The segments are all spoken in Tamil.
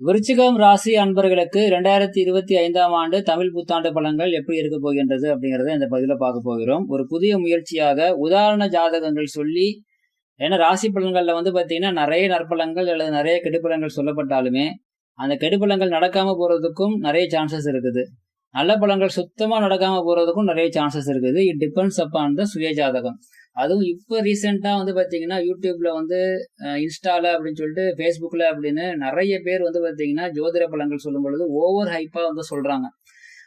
விருச்சிகம் ராசி அன்பர்களுக்கு ரெண்டாயிரத்தி இருபத்தி ஐந்தாம் ஆண்டு தமிழ் புத்தாண்டு பலன்கள் எப்படி இருக்க போகின்றது அப்படிங்கறத இந்த பதில பார்க்க போகிறோம். ஒரு புதிய முயற்சியாக உதாரண ஜாதகங்கள் சொல்லி ஏன்னா ராசி பலன்கள்ல வந்து பாத்தீங்கன்னா நிறைய நற்பழங்கள் அல்லது நிறைய கெடுபலன்கள் சொல்லப்பட்டாலுமே அந்த கெடுபலன்கள் நடக்காம போறதுக்கும் நிறைய சான்சஸ் இருக்குது. நல்ல பலன்கள் சுத்தமா நடக்காம போறதுக்கும் நிறைய சான்சஸ் இருக்குது. இட் டிபெண்ட்ஸ் அப்பான் த சுய ஜாதகம் அதுவும் இப்போ ரீசெண்டாக வந்து பார்த்தீங்கன்னா யூடியூப்ல வந்து இன்ஸ்டால அப்படின்னு சொல்லிட்டு ஃபேஸ்புக்கில் அப்படின்னு நிறைய பேர் வந்து பார்த்தீங்கன்னா ஜோதிட பலங்கள் சொல்லும் பொழுது ஓவர் ஹைப்பாக வந்து சொல்கிறாங்க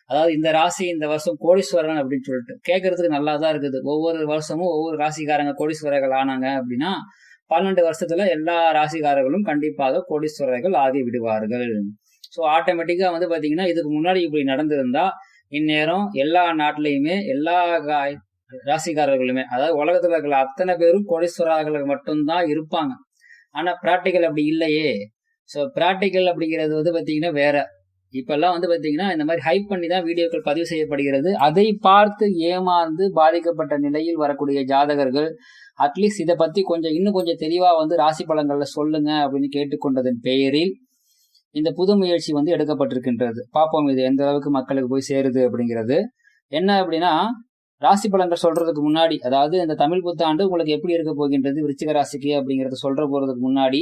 அதாவது இந்த ராசி இந்த வருஷம் கோடீஸ்வரன் அப்படின்னு சொல்லிட்டு. கேட்கறதுக்கு நல்லா தான் இருக்குது. ஒவ்வொரு வருஷமும் ஒவ்வொரு ராசிக்காரங்க கோடீஸ்வரர்கள் ஆனாங்க அப்படின்னா பன்னெண்டு வருஷத்துல எல்லா ராசிக்காரர்களும் கண்டிப்பாக கோடீஸ்வரர்கள் ஆகி விடுவார்கள். ஸோ ஆட்டோமேட்டிக்காக வந்து பார்த்தீங்கன்னா இதுக்கு முன்னாடி இப்படி நடந்திருந்தா இந்நேரம் எல்லா நாட்டிலையுமே எல்லா ராசிக்காரர்களுமே. அதாவது உலகத்துல இருக்கிற அத்தனை பேரும் கோடீஸ்வரர்கள் மட்டும்தான் இருப்பாங்க. ஆனா பிராக்டிக்கல் அப்படி இல்லையே. ஸோ பிராக்டிக்கல் அப்படிங்கிறது வந்து பார்த்தீங்கன்னா வேற. இப்பெல்லாம் வந்து பார்த்தீங்கன்னா இந்த மாதிரி ஹைப் பண்ணி தான் வீடியோக்கள் பதிவு செய்யப்படுகிறது. அதை பார்த்து ஏமாந்து பாதிக்கப்பட்ட நிலையில் வரக்கூடிய ஜாதகர்கள் அட்லீஸ்ட் இதை பத்தி கொஞ்சம் இன்னும் கொஞ்சம் தெளிவா வந்து ராசி பலங்களில் சொல்லுங்க அப்படின்னு கேட்டுக்கொண்டதன் பெயரில் இந்த புது முயற்சி வந்து எடுக்கப்பட்டிருக்கின்றது. பார்ப்போம் இது எந்த அளவுக்கு மக்களுக்கு போய் சேருது அப்படிங்கிறது. என்ன அப்படின்னா ராசி பலன்கள் சொல்றதுக்கு முன்னாடி அதாவது இந்த தமிழ் புத்தாண்டு உங்களுக்கு எப்படி இருக்க போகின்றது விருச்சிக ராசிக்கு அப்படிங்கறத சொல்ற போறதுக்கு முன்னாடி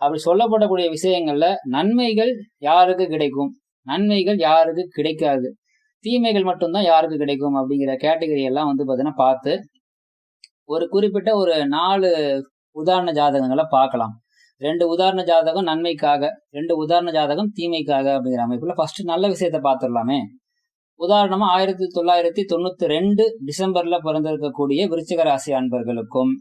அப்படி சொல்லப்படக்கூடிய விஷயங்கள்ல நன்மைகள் யாருக்கு கிடைக்கும்? நன்மைகள் யாருக்கு கிடைக்காது? தீமைகள் மட்டும்தான் யாருக்கு கிடைக்கும் அப்படிங்கிற கேட்டகரி எல்லாம் வந்து பார்த்தீங்கன்னா பார்த்து ஒரு குறிப்பிட்ட ஒரு நாலு உதாரண ஜாதகங்களை பார்க்கலாம். ரெண்டு உதாரண ஜாதகம் நன்மைக்காக ரெண்டு உதாரண ஜாதகம் தீமைக்காக அப்படிங்கிற அமைப்புல ஃபர்ஸ்ட் நல்ல விஷயத்த பார்த்துடலாமே. உதாரணமா ஆயிரத்தி தொள்ளாயிரத்தி தொண்ணூத்தி ரெண்டு டிசம்பர்ல பிறந்திருக்கக்கூடிய விருச்சிக ராசி அன்பர்களுக்கும்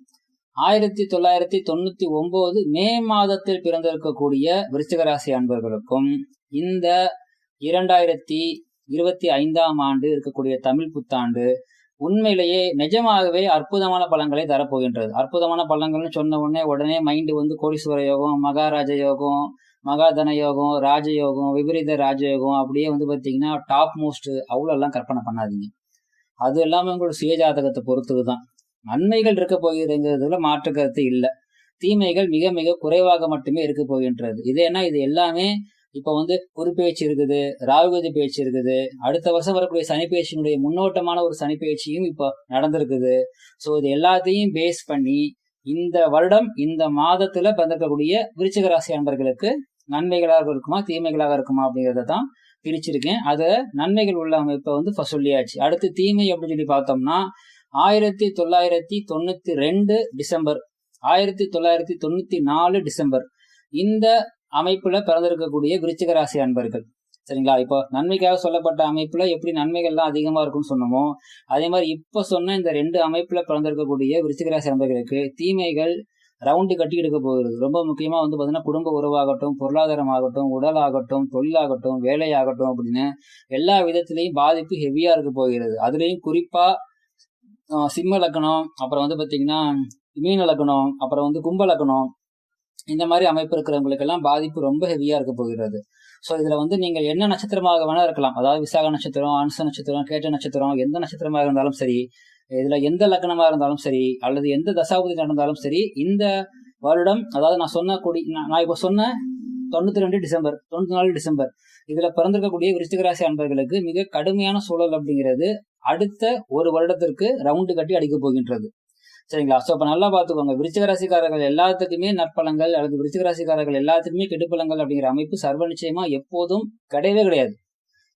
ஆயிரத்தி தொள்ளாயிரத்தி தொண்ணூத்தி ஒன்பது மே மாதத்தில் பிறந்திருக்கக்கூடிய விருச்சிக ராசி அன்பர்களுக்கும் இந்த இரண்டாயிரத்தி இருபத்தி ஐந்தாம் ஆண்டு இருக்கக்கூடிய தமிழ் புத்தாண்டு உண்மையிலேயே நிஜமாகவே அற்புதமான பலன்களை தரப்போகின்றது. அற்புதமான பலன்கள்னு சொன்ன உடனே உடனே மைண்டு வந்து கோடீஸ்வர யோகம் மகாராஜ யோகம் மகாதன யோகம் ராஜயோகம் விபரீத ராஜயோகம் அப்படியே வந்து பார்த்தீங்கன்னா டாப் மோஸ்ட் அவ்வளோ எல்லாம் கற்பனை பண்ணாதீங்க. அது எல்லாமே உங்களோட சுயஜாதகத்தை பொறுத்துக்கு தான். நன்மைகள் இருக்க போகிறதுங்கிறதுல மாற்று கருத்து இல்லை. தீமைகள் மிக மிக குறைவாக மட்டுமே இருக்க போகின்றது. இது என்ன? இது எல்லாமே இப்போ வந்து குரு பேச்சு இருக்குது ராகுகதி பேச்சு இருக்குது. அடுத்த வருஷம் வரக்கூடிய சனி பேச்சினுடைய முன்னோட்டமான ஒரு சனி பேச்சியும் இப்போ நடந்திருக்குது. ஸோ இது எல்லாத்தையும் பேஸ் பண்ணி இந்த வருடம் இந்த மாதத்துல பிறந்திருக்கக்கூடிய விருச்சிக ராசி அன்பர்களுக்கு நன்மைகளாக இருக்குமா தீமைகளாக இருக்குமா அப்படிங்கிறத தான் பிரிச்சிருக்கேன். அதை நன்மைகள் உள்ள அமைப்பை வந்து first சொல்லியாச்சு. அடுத்து தீமை அப்படின்னு சொல்லி பார்த்தோம்னா ஆயிரத்தி தொள்ளாயிரத்தி தொண்ணூத்தி ரெண்டு டிசம்பர் ஆயிரத்தி தொள்ளாயிரத்தி தொண்ணூத்தி நாலு டிசம்பர் இந்த அமைப்புல பிறந்திருக்கக்கூடிய விருச்சிக ராசி அன்பர்கள். சரிங்களா? இப்போ நன்மைக்காக சொல்லப்பட்ட அமைப்புல எப்படி நன்மைகள்லாம் அதிகமா இருக்கும்னு சொன்னோமோ அதே மாதிரி இப்ப சொன்ன இந்த ரெண்டு அமைப்புல பிறந்திருக்கக்கூடிய விருச்சிகராசி நண்பர்களுக்கு தீமைகள் ரவுண்டு கட்டி எடுக்க போகிறது. ரொம்ப முக்கியமா வந்து பாத்தீங்கன்னா குடும்ப உறவாகட்டும் பொருளாதாரம் ஆகட்டும் உடல் ஆகட்டும் தொழிலாகட்டும் வேலையாகட்டும் அப்படின்னு எல்லா விதத்திலையும் பாதிப்பு ஹெவியா இருக்க போகிறது. அதுலயும் குறிப்பா சிம்ம லக்கணம் அப்புறம் வந்து பாத்தீங்கன்னா மீன லக்கணம் அப்புறம் வந்து கும்ப லக்கணம் இந்த மாதிரி அமைப்பு இருக்கிறவங்களுக்கெல்லாம் பாதிப்பு ரொம்ப ஹெவியா இருக்க போகிறது. ஸோ இதில் வந்து நீங்கள் என்ன நட்சத்திரமாக வேணா இருக்கலாம். அதாவது விசாக நட்சத்திரம் அனுச நட்சத்திரம் கேட்ட நட்சத்திரம் எந்த நட்சத்திரமாக இருந்தாலும் சரி இதில் எந்த லக்னமாக இருந்தாலும் சரி அல்லது எந்த தசாபதி நடந்தாலும் சரி இந்த வருடம் அதாவது நான் சொன்ன கூடி நான் நான் இப்போ சொன்ன தொண்ணூத்தி ரெண்டு டிசம்பர் தொண்ணூத்தி நாலு டிசம்பர் இதில் பிறந்திருக்கக்கூடிய விருச்சிகராசி அன்பர்களுக்கு மிக கடுமையான சூழல் அப்படிங்கிறது அடுத்த ஒரு வருடத்திற்கு ரவுண்டு கட்டி அடிக்க போகின்றது. சரிங்களா? ஸோ அப்போ நல்லா பார்த்துக்கோங்க விருச்சிக ராசிக்காரர்கள் எல்லாத்துக்குமே நற்பலங்கள் அல்லது விருச்சிக ராசிக்காரர்கள் எல்லாத்துக்குமே கெடுப்பலங்கள் அப்படிங்கிற அமைப்பு சர்வ நிச்சயமா எப்போதும் கிடையவே கிடையாது.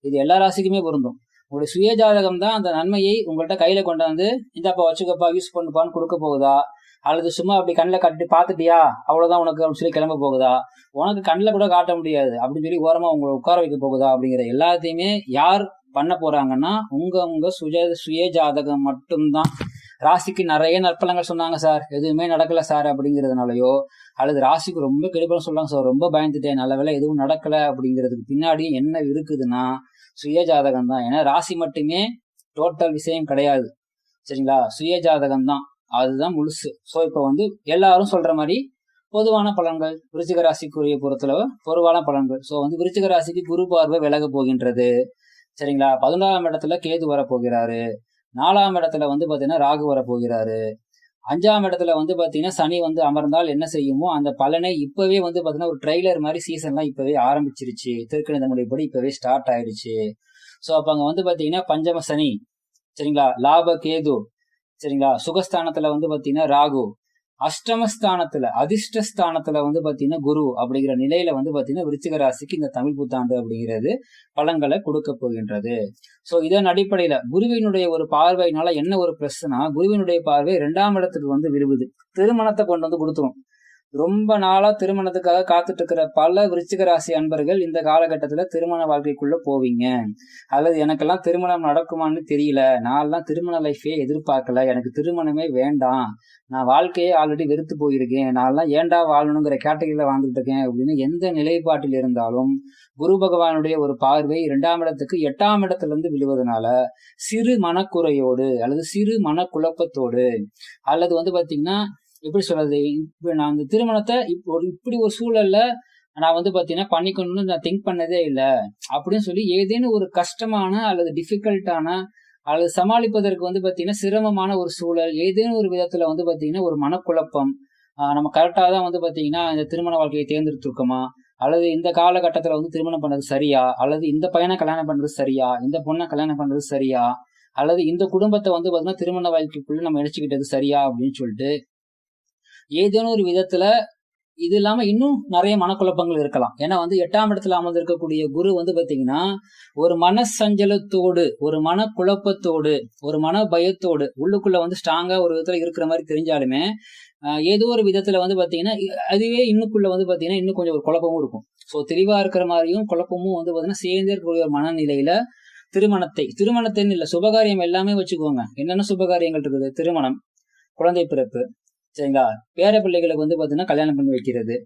இது எல்லா ராசிக்குமே பொருந்தும். உங்களுடைய சுய ஜாதகம் தான் அந்த நன்மையை உங்கள்கிட்ட கையில கொண்டாந்து இந்தாப்பா வச்சுக்கப்பா யூஸ் பண்ணுப்பான்னு கொடுக்க போகுதா? அல்லது சும்மா அப்படி கண்ணில் கட்டி பார்த்துட்டியா அவ்வளோதான் உனக்கு அப்படின்னு சொல்லி கிளம்ப போகுதா? உனக்கு கண்ணில் கூட காட்ட முடியாது. அப்படின்னு சொல்லி ஓரமாக உங்களை உட்கார வைக்க போகுதா? அப்படிங்கிற எல்லாத்தையுமே யார் பண்ண போறாங்கன்னா உங்க உங்க சுய சுய ஜாதகம் மட்டும்தான். ராசிக்கு நிறைய நற்பலங்கள் சொன்னாங்க சார். எதுவுமே நடக்கல சார் அப்படிங்கிறதுனாலயோ அல்லது ராசிக்கு ரொம்ப கெடுபலம் சொன்னாங்க சார். ரொம்ப பயந்துட்டேன். நல்ல வேலை எதுவும் நடக்கல அப்படிங்கிறதுக்கு பின்னாடி என்ன இருக்குதுன்னா சுய ஜாதகம் தான் ஏன்னா ராசி மட்டுமே டோட்டல் விஷயம் கிடையாது. சரிங்களா? சுய ஜாதகம் தான் அதுதான் முழுசு. ஸோ இப்போ வந்து எல்லாரும் சொல்ற மாதிரி பொதுவான பலன்கள் விருச்சிக ராசிக்குரிய பொறுத்தளவு பொதுவான பலன்கள். ஸோ வந்து விருச்சிக ராசிக்கு குரு பார்வை விலக போகின்றது. சரிங்களா? பதினோராம் இடத்துல கேது வரப்போகிறாரு. நாலாம் இடத்துல வந்து பார்த்தீங்கன்னா ராகு வர போகிறாரு அஞ்சாம் இடத்துல வந்து பார்த்தீங்கன்னா சனி வந்து அமர்ந்தால் என்ன செய்யுமோ அந்த பலனை இப்போவே வந்து பார்த்தீங்கன்னா ஒரு ட்ரெய்லர் மாதிரி சீசன்லாம் இப்போவே ஆரம்பிச்சிருச்சு. திருக்கணித முடிப்படி இப்போவே ஸ்டார்ட் ஆயிடுச்சு. ஸோ அப்போ அங்கே வந்து பார்த்தீங்கன்னா பஞ்சம சனி சரிங்களா? லாப கேது சரிங்களா? சுகஸ்தானத்தில் வந்து பார்த்தீங்கன்னா ராகு. அஷ்டமஸ்தானத்துல அதிர்ஷ்டஸ்தானத்துல வந்து பாத்தீங்கன்னா குரு அப்படிங்கிற நிலையில வந்து பாத்தீங்கன்னா விருச்சிக ராசிக்கு இந்த தமிழ் புத்தாண்டு அப்படிங்கிறது பலன்களை கொடுக்க போகின்றது. சோ இதன் அடிப்படையில குருவினுடைய ஒரு பார்வையினால என்ன ஒரு பிரச்சனை குருவினுடைய பார்வை இரண்டாம் இடத்துக்கு வந்து விழுவுது திருமணத்தை கொண்டு வந்து கொடுத்துரும். ரொம்ப நாளா திருமணத்துக்காக காத்துட்டு இருக்கிற பல விருச்சிக ராசி அன்பர்கள் இந்த காலகட்டத்துல திருமண வாழ்க்கைக்குள்ள போவீங்க. அல்லது எனக்கெல்லாம் திருமணம் நடக்குமான்னு தெரியல. நான்லாம் திருமண லைஃபே எதிர்பார்க்கல. எனக்கு திருமணமே வேண்டாம். நான் வாழ்க்கையே ஆல்ரெடி வெறுத்து போயிருக்கேன். நான்லாம் ஏண்டா வாழணுங்கிற கேட்டகரியில வாழ்ந்துட்டு இருக்கேன் அப்படின்னு எந்த நிலைப்பாட்டில் இருந்தாலும் குரு பகவானுடைய ஒரு பார்வை இரண்டாம் இடத்துக்கு எட்டாம் இடத்துல இருந்து விழுவதனால சிறு மனக்குறையோடு அல்லது சிறு மனக்குழப்பத்தோடு அல்லது வந்து பாத்தீங்கன்னா எப்படி சொல்றது? இப்ப நான் அந்த திருமணத்தை ஒரு இப்படி ஒரு சூழல்ல நான் வந்து பாத்தீங்கன்னா பண்ணிக்கணும்னு நான் திங்க் பண்ணதே இல்லை. அப்படின்னு சொல்லி ஏதேனும் ஒரு கஷ்டமான அல்லது டிஃபிகல்ட்டான அல்லது சமாளிப்பதற்கு வந்து பாத்தீங்கன்னா சிரமமான ஒரு சூழல் ஏதேனும் ஒரு விதத்துல வந்து பாத்தீங்கன்னா ஒரு மனக்குழப்பம் நம்ம கரெக்டாக தான் வந்து பாத்தீங்கன்னா இந்த திருமண வாழ்க்கையை தேர்ந்தெடுத்திருக்கோமா அல்லது இந்த காலகட்டத்தில் வந்து திருமணம் பண்ணுறது சரியா? அல்லது இந்த பையனை கல்யாணம் பண்ணுறது சரியா? இந்த பொண்ணை கல்யாணம் பண்ணுறது சரியா? அல்லது இந்த குடும்பத்தை வந்து பார்த்தீங்கன்னா திருமண வாழ்க்கைக்குள்ளே நம்ம இணைச்சிக்கிட்டது சரியா? அப்படின்னு சொல்லிட்டு ஏதேனும் ஒரு விதத்துல இது இல்லாம இன்னும் நிறைய மனக்குழப்பங்கள் இருக்கலாம். ஏன்னா வந்து எட்டாம் இடத்துல அமர்ந்திருக்கக்கூடிய குரு வந்து பாத்தீங்கன்னா ஒரு மனசஞ்சலத்தோடு ஒரு மனக்குழப்பத்தோடு ஒரு மன பயத்தோடு உள்ளுக்குள்ள வந்து ஸ்ட்ராங்கா ஒரு விதத்துல இருக்கிற மாதிரி தெரிஞ்சாலுமே ஏதோ ஒரு விதத்துல வந்து பாத்தீங்கன்னா அதுவே இன்னுக்குள்ள வந்து பாத்தீங்கன்னா இன்னும் கொஞ்சம் ஒரு குழப்பமும் இருக்கும். ஸோ தெளிவா இருக்கிற மாதிரியும் குழப்பமும் வந்து பாத்தீங்கன்னா சேர்ந்தே இருக்கக்கூடிய ஒரு மனநிலையில திருமணத்தை திருமணத்தின்னு இல்ல சுபகாரியம் எல்லாமே வச்சுக்கோங்க. என்னென்ன சுபகாரியங்கள் இருக்குது? திருமணம் குழந்தை பிறப்பு சரிங்களா? பேர பிள்ளைகளுக்கு வந்து பார்த்தீங்கன்னா கல்யாணம் பண்ணி வைக்கிறது.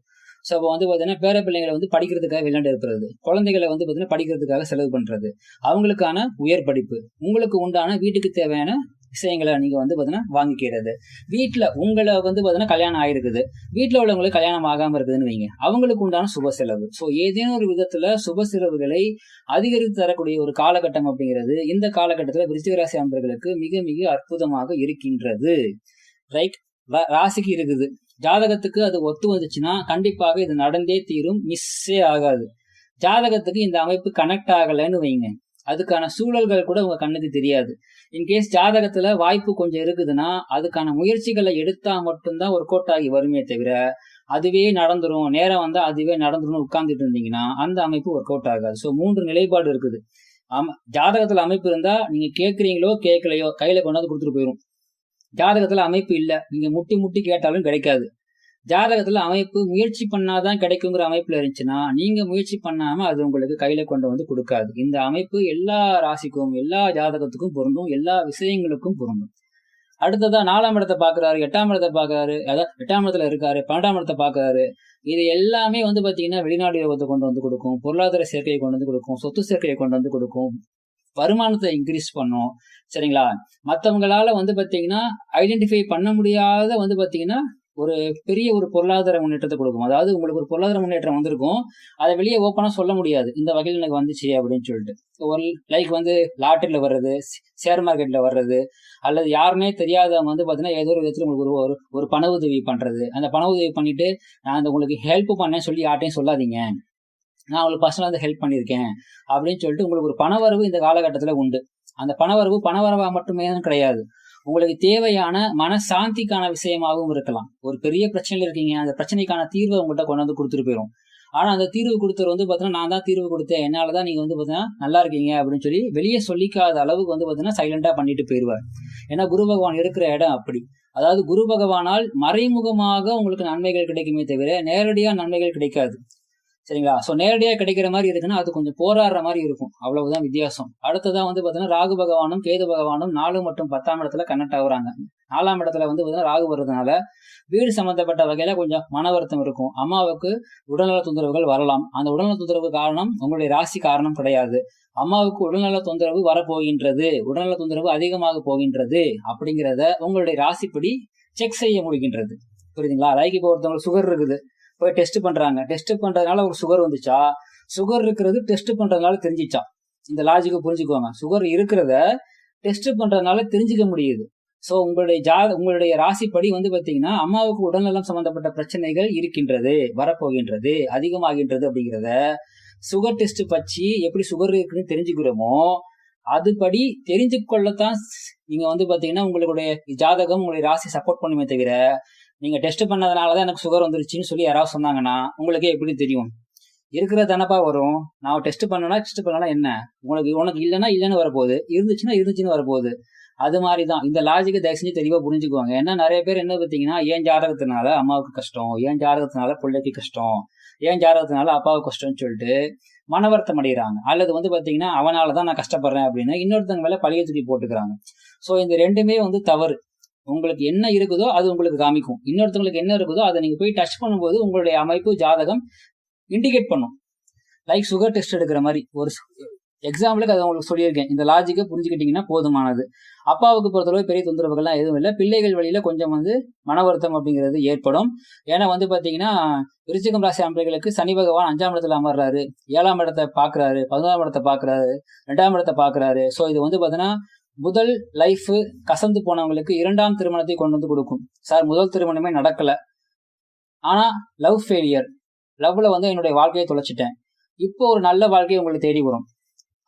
ஸோ அப்போ வந்து பார்த்தீங்கன்னா பேர பிள்ளைங்களை வந்து படிக்கிறதுக்காக விளையாண்டு இருக்கிறது குழந்தைகளை வந்து பார்த்தீங்கன்னா படிக்கிறதுக்காக செலவு பண்ணுறது அவங்களுக்கான உயர் படிப்பு. உங்களுக்கு உண்டான வீட்டுக்கு தேவையான விஷயங்களை நீங்க வந்து பார்த்தீங்கன்னா வாங்கிக்கிறது. வீட்டில் உங்களை வந்து பார்த்தீங்கன்னா கல்யாணம் ஆயிருக்குது. வீட்டில் உள்ளவங்களுக்கு கல்யாணம் ஆகாம இருக்குதுன்னு வைங்க. அவங்களுக்கு உண்டான சுப செலவு. ஸோ ஏதேனும் ஒரு விதத்துல சுப செலவுகளை அதிகரித்து தரக்கூடிய ஒரு காலகட்டம் அப்படிங்கிறது இந்த காலகட்டத்தில் விருச்சிகராசி அன்பர்களுக்கு மிக மிக அற்புதமாக இருக்கின்றது. ரைட் ராசிக்கு இருக்குது. ஜாதகத்துக்கு அது ஒத்து வந்துச்சுன்னா கண்டிப்பாக இது நடந்தே தீரும் மிஸ்ஸே ஆகாது. ஜாதகத்துக்கு இந்த அமைப்பு கனெக்ட் ஆகலைன்னு வைங்க. அதுக்கான சூழல்கள் கூட உங்க கண்ணுக்கு தெரியாது. இன்கேஸ் ஜாதகத்துல வாய்ப்பு கொஞ்சம் இருக்குதுன்னா அதுக்கான முயற்சிகளை எடுத்தா மட்டும்தான் ஒர்க் அவுட் ஆகி வருமே தவிர அதுவே நடந்துரும் நேரம் வந்தா அதுவே நடந்துரும் உட்கார்ந்துட்டு இருந்தீங்கன்னா அந்த அமைப்பு ஒர்க் அவுட் ஆகாது. ஸோ மூன்று நிலைப்பாடு இருக்குது. ஆமா ஜாதகத்துல அமைப்பு இருந்தா நீங்க கேட்குறீங்களோ கேட்கலையோ கையில கொண்டாந்து கொடுத்துட்டு போயிரும். ஜாதகத்துல அமைப்பு இல்ல. நீங்க முட்டி முட்டி கேட்டாலும் கிடைக்காது. ஜாதகத்துல அமைப்பு முயற்சி பண்ணாதான் கிடைக்குங்கிற அமைப்புல இருந்துச்சுன்னா நீங்க முயற்சி பண்ணாம அது உங்களுக்கு கையில கொண்டு வந்து கொடுக்காது. இந்த அமைப்பு எல்லா ராசிக்கும் எல்லா ஜாதகத்துக்கும் பொருந்தும் எல்லா விஷயங்களுக்கும் பொருந்தும். அடுத்ததா நாலாம் இடத்தை பாக்குறாரு எட்டாம் இடத்தை பாக்குறாரு அதாவது எட்டாம் இடத்துல இருக்காரு பன்னெண்டாம் இடத்தை பாக்குறாரு இது எல்லாமே வந்து பாத்தீங்கன்னா வெளிநாடு யோகத்தை கொண்டு வந்து கொடுக்கும் பொருளாதார சேர்க்கையை கொண்டு வந்து கொடுக்கும் சொத்து சேர்க்கையை கொண்டு வந்து கொடுக்கும். வருமானத்தை இன்க்ரீஸ் பண்ணும். சரிங்களா? மற்றவங்களால வந்து பார்த்தீங்கன்னா ஐடென்டிஃபை பண்ண முடியாத வந்து பார்த்தீங்கன்னா ஒரு பெரிய ஒரு பொருளாதார முன்னேற்றத்தை கொடுக்கும். அதாவது உங்களுக்கு ஒரு பொருளாதார முன்னேற்றம் வந்திருக்கும். அதை வெளியே ஓப்பனாக சொல்ல முடியாது. இந்த வகையில் எனக்கு வந்துச்சு அப்படின்னு சொல்லிட்டு. ஒரு லைக் வந்து லாட்டரியில் வர்றது ஷேர் மார்க்கெட்டில் வர்றது அல்லது யாருமே தெரியாதவங்க வந்து பார்த்தீங்கன்னா ஏதோ ஒரு விதத்தில் உங்களுக்கு ஒரு ஒரு ஒரு பண உதவி பண்ணுறது அந்த பண உதவி பண்ணிட்டு நான் அந்த உங்களுக்கு ஹெல்ப் பண்ணேன்னு சொல்லி யார்ட்டையும் சொல்லாதீங்க. நான் உங்களுக்கு பர்சனலாக வந்து ஹெல்ப் பண்ணியிருக்கேன் அப்படின்னு சொல்லிட்டு உங்களுக்கு ஒரு பணவரவு இந்த காலகட்டத்தில் உண்டு. அந்த பணவரவு பணவரவாக மட்டுமே கிடையாது. உங்களுக்கு தேவையான மனசாந்திக்கான விஷயமாகவும் இருக்கலாம். ஒரு பெரிய பிரச்சனையில் இருக்கீங்க. அந்த பிரச்சனைக்கான தீர்வை உங்கள்கிட்ட கொண்டு வந்து கொடுத்துட்டு போயிடும் ஆனா அந்த தீர்வு கொடுத்தவர் வந்து பார்த்தீங்கன்னா நான் தான் தீர்வு கொடுத்தேன். என்னால் தான் நீங்க வந்து பார்த்தீங்கன்னா நல்லா இருக்கீங்க அப்படின்னு சொல்லி வெளியே சொல்லிக்காத அளவுக்கு வந்து பார்த்தீங்கன்னா சைலண்டாக பண்ணிட்டு போயிடுவார் ஏன்னா குரு பகவான் இருக்கிற இடம் அப்படி. அதாவது குரு பகவானால் மறைமுகமாக உங்களுக்கு நன்மைகள் கிடைக்குமே தவிர நேரடியா நன்மைகள் கிடைக்காது. சரிங்களா? ஸோ நேரடியாக கிடைக்கிற மாதிரி இருக்குன்னா அது கொஞ்சம் போராடுற மாதிரி இருக்கும். அவ்வளவுதான் வித்தியாசம். அடுத்ததான் வந்து பார்த்தீங்கன்னா ராகு பகவானும் கேது பகவானும் நாலு மற்றும் பத்தாம் இடத்துல கனெக்ட் ஆகுறாங்க. நாலாம் இடத்துல வந்து பார்த்தீங்கன்னா ராகு வர்றதுனால வீடு சம்பந்தப்பட்ட வகையில கொஞ்சம் மன வருத்தம் இருக்கும். அம்மாவுக்கு உடல்நல தொந்தரவுகள் வரலாம். அந்த உடல்நல தொந்தரவு காரணம் உங்களுடைய ராசி காரணம் கிடையாது. அம்மாவுக்கு உடல்நல தொந்தரவு வரப்போகின்றது. உடல்நல தொந்தரவு அதிகமாக போகின்றது அப்படிங்கிறத உங்களுடைய ராசிப்படி செக் செய்ய முடிகின்றது. புரியுதுங்களா? லைக் இப்போ ஒருத்தவங்களுக்கு சுகர் இருக்குது. போய் டெஸ்ட் பண்றாங்க. டெஸ்ட் பண்றதுனால ஒரு சுகர் வந்துச்சா? சுகர் இருக்கிறது டெஸ்ட் பண்றதுனால தெரிஞ்சிச்சா? இந்த லாஜிக்கை புரிஞ்சுக்குவாங்க சுகர் இருக்கிறத டெஸ்ட் பண்றதுனால தெரிஞ்சுக்க முடியுது. ஸோ உங்களுடைய ஜா உங்களுடைய ராசிப்படி வந்து பார்த்தீங்கன்னா அம்மாவுக்கு உடல்நலம் சம்பந்தப்பட்ட பிரச்சனைகள் இருக்கின்றது வரப்போகின்றது அதிகமாகின்றது அப்படிங்கிறத சுகர் டெஸ்ட் பற்றி எப்படி சுகர் இருக்குன்னு தெரிஞ்சுக்கிறோமோ அதுபடி தெரிஞ்சு கொள்ளத்தான் நீங்க வந்து பாத்தீங்கன்னா உங்களுடைய ஜாதகம் உங்களுடைய ராசி சப்போர்ட் பண்ணுமே தவிர நீங்க டெஸ்ட் பண்ணதுனாலதான் எனக்கு சுகர் வந்துருச்சுன்னு சொல்லி யாராவது சொன்னாங்கன்னா உங்களுக்கே எப்படி தெரியும்? இருக்கிற தானப்பா வரும். நான் டெஸ்ட் பண்ணனா டெஸ்ட் பண்ணனா என்ன? உனக்கு உனக்கு இல்லைன்னா இல்லைன்னு வரப்போகுது. இருந்துச்சுன்னா இருந்துச்சுன்னு வரப்போகுது. அது மாதிரி தான் இந்த லாஜிக்கை தயவு செஞ்சு தெளிவாக புரிஞ்சுக்குவாங்க ஏன்னா நிறைய பேர் என்ன பார்த்தீங்கன்னா ஏன் ஜாதகத்தினால அம்மாவுக்கு கஷ்டம்? ஏன் ஜாதகத்தினால பிள்ளைக்கு கஷ்டம்? ஏன் ஜாதகத்தினால அப்பாவுக்கு கஷ்டம்னு சொல்லிட்டு மனவர்த்தம் அடைகிறாங்க அல்லது வந்து பார்த்தீங்கன்னா அவனால தான் நான் கஷ்டப்படுறேன் அப்படின்னு இன்னொருத்தங்க மேலே பழைய தூக்கி போட்டுக்கிறாங்க. ஸோ இந்த ரெண்டுமே வந்து தவறு. உங்களுக்கு என்ன இருக்குதோ அது உங்களுக்கு காமிக்கும். இன்னொருத்தவங்களுக்கு என்ன இருக்குதோ அதை நீங்கள் போய் டச் பண்ணும்போது உங்களுடைய அமைப்பு ஜாதகம் இண்டிகேட் பண்ணும். லைக் சுகர் டெஸ்ட் எடுக்கிற மாதிரி. ஒரு எக்ஸாம்பிளுக்கு அதை உங்களுக்கு சொல்லியிருக்கேன். இந்த லாஜிக்கை புரிஞ்சுக்கிட்டீங்கன்னா போதுமானது. அப்பாவுக்கு பொறுத்தளவு பெரிய தொந்தரவுகள்லாம் எதுவும் இல்லை. பிள்ளைகள் வழியில கொஞ்சம் வந்து மன வருத்தம் அப்படிங்கிறது ஏற்படும். ஏன்னா வந்து பார்த்தீங்கன்னா விருச்சிகம் ராசி அம்பைகளுக்கு சனி பகவான் அஞ்சாம் இடத்துல அமர்றாரு. ஏழாம் இடத்தை பார்க்குறாரு பதினோராம் இடத்தை பார்க்குறாரு ரெண்டாம் இடத்தை பார்க்குறாரு. ஸோ இது வந்து பார்த்தீங்கன்னா முதல் லைஃப் கசந்து போனவங்களுக்கு இரண்டாம் திருமணத்தை கொண்டு வந்து கொடுக்கும். சார் முதல் திருமணமே நடக்கல. ஆனா லவ் ஃபெயிலியர் லவ்ல வந்து என்னுடைய வாழ்க்கையை தொலைச்சிட்டேன். இப்போ ஒரு நல்ல வாழ்க்கையை உங்களுக்கு தேடி வரும்.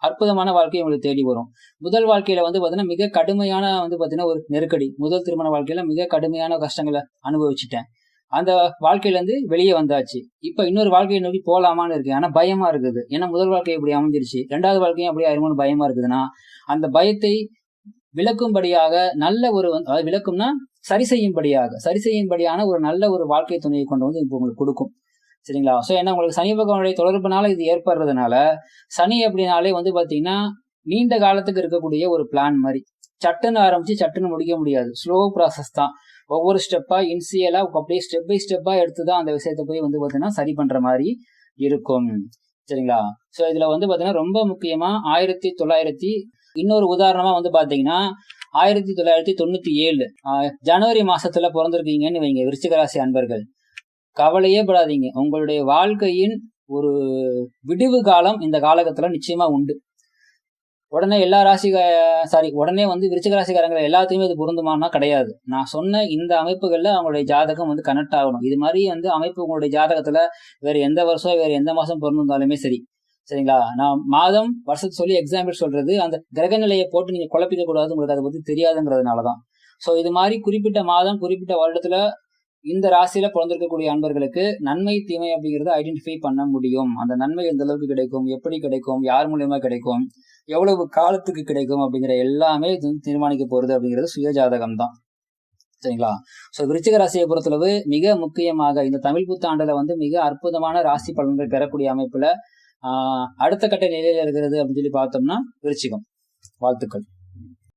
அற்புதமான வாழ்க்கையை உங்களுக்கு தேடி வரும். முதல் வாழ்க்கையில வந்து பாத்தீங்கன்னா மிக கடுமையான வந்து பாத்தீங்கன்னா ஒரு நெருக்கடி. முதல் திருமண வாழ்க்கையில மிக கடுமையான கஷ்டங்களை அனுபவிச்சுட்டேன். அந்த வாழ்க்கையில இருந்து வெளியே வந்தாச்சு. இப்ப இன்னொரு வாழ்க்கையை நோக்கி போலாமான்னு இருக்கேன். ஆனா பயமா இருக்குது. ஏன்னா முதல் வாழ்க்கை இப்படி அமைஞ்சிருச்சு. ரெண்டாவது வாழ்க்கையும் அப்படியே ஆயிருமோன்னு பயமா இருக்குதுன்னா அந்த பயத்தை விளக்கும்படியாக நல்ல ஒரு அதாவது விளக்கும்னா சரி செய்யும்படியாக சரி செய்யும்படியான ஒரு நல்ல ஒரு வாழ்க்கை துணையை கொண்டு வந்து இப்போ உங்களுக்கு கொடுக்கும். சரிங்களா? ஸோ ஏன்னா உங்களுக்கு சனி பகவானுடைய தொடர்புனால இது ஏற்படுறதுனால சனி அப்படின்னாலே வந்து பார்த்தீங்கன்னா நீண்ட காலத்துக்கு இருக்கக்கூடிய ஒரு பிளான் மாதிரி. சட்டுன்னு ஆரம்பிச்சு சட்டுன்னு முடிக்க முடியாது. ஸ்லோ ப்ராசஸ் தான். ஒவ்வொரு ஸ்டெப்பாக இன்சியலாக அப்படியே ஸ்டெப் பை ஸ்டெப்பாக எடுத்து தான் அந்த விஷயத்தை போய் வந்து பார்த்தீங்கன்னா சரி பண்ணுற மாதிரி இருக்கும். சரிங்களா? ஸோ இதில் வந்து பார்த்தீங்கன்னா ரொம்ப முக்கியமாக ஆயிரத்தி தொள்ளாயிரத்தி இன்னொரு உதாரணமா வந்து பாத்தீங்கன்னா ஆயிரத்தி தொள்ளாயிரத்தி தொண்ணூத்தி ஏழு ஜனவரி மாசத்துல பிறந்திருக்கீங்கன்னு வைங்க விருச்சிகராசி அன்பர்கள். கவலையே படாதீங்க. உங்களுடைய வாழ்க்கையின் ஒரு விடிவு காலம் இந்த காலகட்டத்துல நிச்சயமா உண்டு. உடனே எல்லா ராசிக சாரி உடனே வந்து விருச்சிக ராசிக்காரங்களை எல்லாத்தையுமே இது பொருந்துமானா கிடையாது. நான் சொன்ன இந்த அமைப்புகளில் அவங்களுடைய ஜாதகம் வந்து கனெக்ட் ஆகணும். இது மாதிரி வந்து அமைப்பு உங்களுடைய ஜாதகத்தில் வேறு எந்த வருஷம் வேறு எந்த மாதம் பொருந்திருந்தாலுமே சரி. சரிங்களா? நான் மாதம் வருஷத்தை சொல்லி எக்ஸாம்பிள் சொல்றது அந்த கிரக நிலையை போட்டு நீங்க குழப்பிக்க கூடாது உங்களுக்கு அதை பத்தி தெரியாதுங்கிறதுனாலதான். ஸோ இது மாதிரி குறிப்பிட்ட மாதம் குறிப்பிட்ட வருடத்துல இந்த ராசியில பிறந்திருக்கக்கூடிய அன்பர்களுக்கு நன்மை தீமை அப்படிங்கறத ஐடென்டிஃபை பண்ண முடியும். அந்த நன்மை எந்த அளவுக்கு கிடைக்கும் எப்படி கிடைக்கும் யார் மூலியமா கிடைக்கும் எவ்வளவு காலத்துக்கு கிடைக்கும் அப்படிங்கிற எல்லாமே இது தீர்மானிக்க போறது அப்படிங்கிறது சுயஜாதகம் தான் சரிங்களா? ஸோ விருச்சிக ராசியை பொறுத்தளவு மிக முக்கியமாக இந்த தமிழ் புத்தாண்டுல வந்து மிக அற்புதமான ராசி பலன்கள் பெறக்கூடிய அமைப்புல அடுத்த கட்ட நிலையில இருக்கிறது அப்படின்னு சொல்லி பார்த்தோம்னா விருச்சிகம். வாழ்த்துக்கள்.